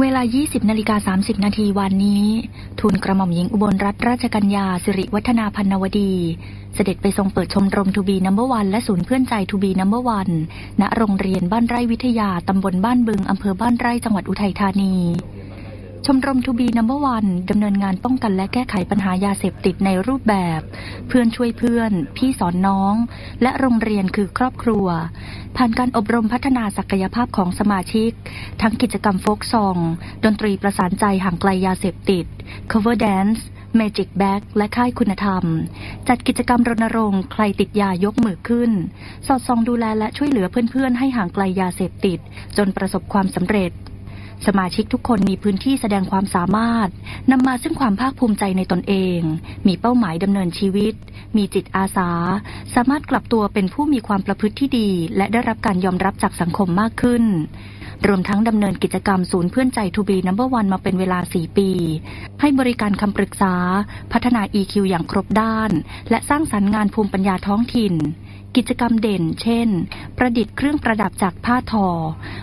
เวลา 20 นาฬิกา 30 นาทีวันนี้ทูลกระหม่อมหญิงอุบลรัตนราชกัญญาสิริวัฒนาพันนวดี เสด็จไปทรงเปิดชมรมทูบีนัมเบอร์วันและศูนย์เพื่อนใจทูบีนัมเบอร์วันณโรงเรียนบ้านไร่วิทยา ตำบลบ้านบึง อำเภอบ้านไร่จังหวัดอุทัยธานี ชมรมทูบีนัมเบอร์วันดำเนินงานป้องกันและแก้ไขปัญหายาเสพติดในรูปแบบ เพื่อนช่วยเพื่อน พี่สอนน้อง และโรงเรียนคือครอบครัว ผ่านการอบรมพัฒนาศักยภาพของสมาชิก ทั้งกิจกรรมโฟกซอง ดนตรีประสานใจห่างไกลยาเสพติด cover dance Magic Bag และค่ายคุณธรรม จัดกิจกรรมรณรงค์ใครติดยายกมือขึ้น สอดส่องดูแลและช่วยเหลือเพื่อนๆ ให้ห่างไกลยาเสพติด จนประสบความสำเร็จ สมาชิกทุกคนมีพื้นที่แสดงความสามารถนำมาซึ่งความภาคภูมิใจในตนเอง มีเป้าหมายดำเนินชีวิต มีจิตอาสา สามารถกลับตัวเป็นผู้มีความประพฤติที่ดี และได้รับการยอมรับจากสังคมมากขึ้น รวมทั้งดำเนินกิจกรรมศูนย์เพื่อนใจทูบีนัมเบอร์วันมาเป็นเวลา 4 ปี ให้บริการคำปรึกษา พัฒนา EQ อย่างครบด้าน และสร้างสรรค์งานภูมิปัญญาท้องถิ่นกิจกรรมเด่น เช่น ประดิษฐ์เครื่องประดับจากผ้าทอ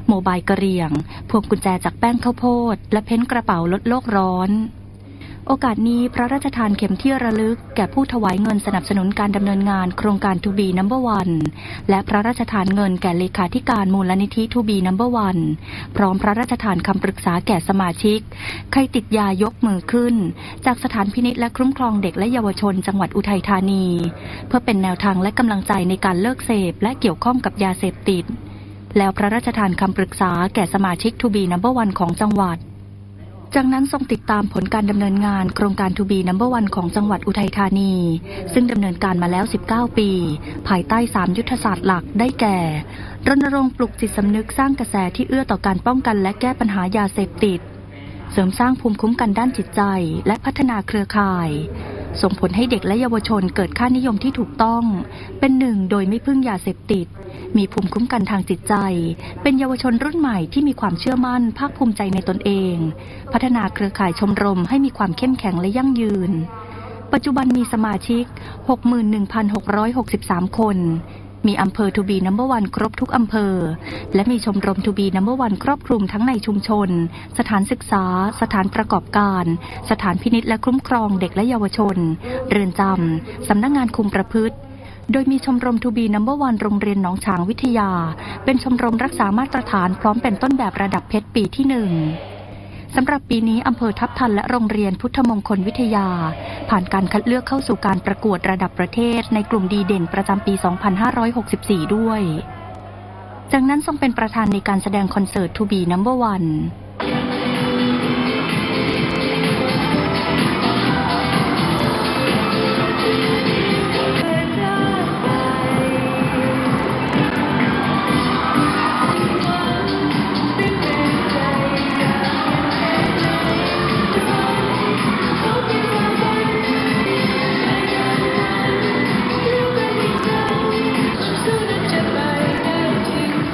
โมบายกระเรียง พวงกุญแจจากแป้งข้าวโพด และเพ้นกระเป๋าลดโลกร้อน โอกาสนี้พระราชทานเข็มที่ระลึก แก่ผู้ถวายเงินสนับสนุนการดำเนินงานโครงการทูบีนัมเบอร์วันและพระราชทานเงินแก่เลขาธิการมูลนิธิทูบีนัมเบอร์วันพร้อมพระราชทานคำปรึกษาแก่สมาชิก ใครติดยายกมือขึ้น จากสถานพินิจและคุ้มครองเด็กและเยาวชนจังหวัดอุทัยธานี เพื่อเป็นแนวทางและกำลังใจในการเลิกเสพและเกี่ยวข้องกับยาเสพติด แล้วพระราชทานคำปรึกษาแก่สมาชิกทูบีนัมเบอร์วันของจังหวัด จากนั้นทรงติดตามผลการดำเนินงานโครงการทูบีนัมเบอร์วันของจังหวัดอุทัยธานี ซึ่งดำเนินการมาแล้ว 19 ปี ภายใต้ 3 ยุทธศาสตร์หลักได้แก่ รณรงค์ปลุกจิตสำนึกสร้างกระแสที่เอื้อต่อการป้องกันและแก้ปัญหายาเสพติด เสริมสร้างภูมิคุ้มกันด้านจิตใจ และพัฒนาเครือข่ายส่งผลให้เด็กและเยาวชนเกิดค่านิยมที่ถูกต้อง เป็นหนึ่งโดยไม่พึ่งยาเสพติด มีภูมิคุ้มกันทางจิตใจ เป็นเยาวชนรุ่นใหม่ที่มีความเชื่อมั่น ภาคภูมิใจในตนเอง พัฒนาเครือข่ายชมรมให้มีความเข้มแข็งและยั่งยืน ปัจจุบันมีสมาชิก 61,663 คน มีอำเภอทูบีนัมเบอร์วันครบทุกอำเภอ และมีชมรมทูบีนัมเบอร์วันครอบคลุมทั้งในชุมชน สถานศึกษา สถานประกอบการ สถานพินิจและคุ้มครองเด็กและเยาวชน เรือนจำสำนักงงานคุมประพฤติ โดยมีชมรมทูบีนัมเบอร์วันโรงเรียนหนองฉางวิทยา เป็นชมรมรักษามาตรฐานพร้อมเป็นต้นแบบระดับเพชรปีที่หนึ่งสำหรับปีนี้อำเภอทับทันและโรงเรียนพุทธมงคลวิทยา ผ่านการคัดเลือกเข้าสู่การประกวดระดับประเทศ ในกลุ่มดีเด่นประจำปี 2564 ด้วย จากนั้นทรงเป็นประธานในการแสดงคอนเสิร์ต To Be Number One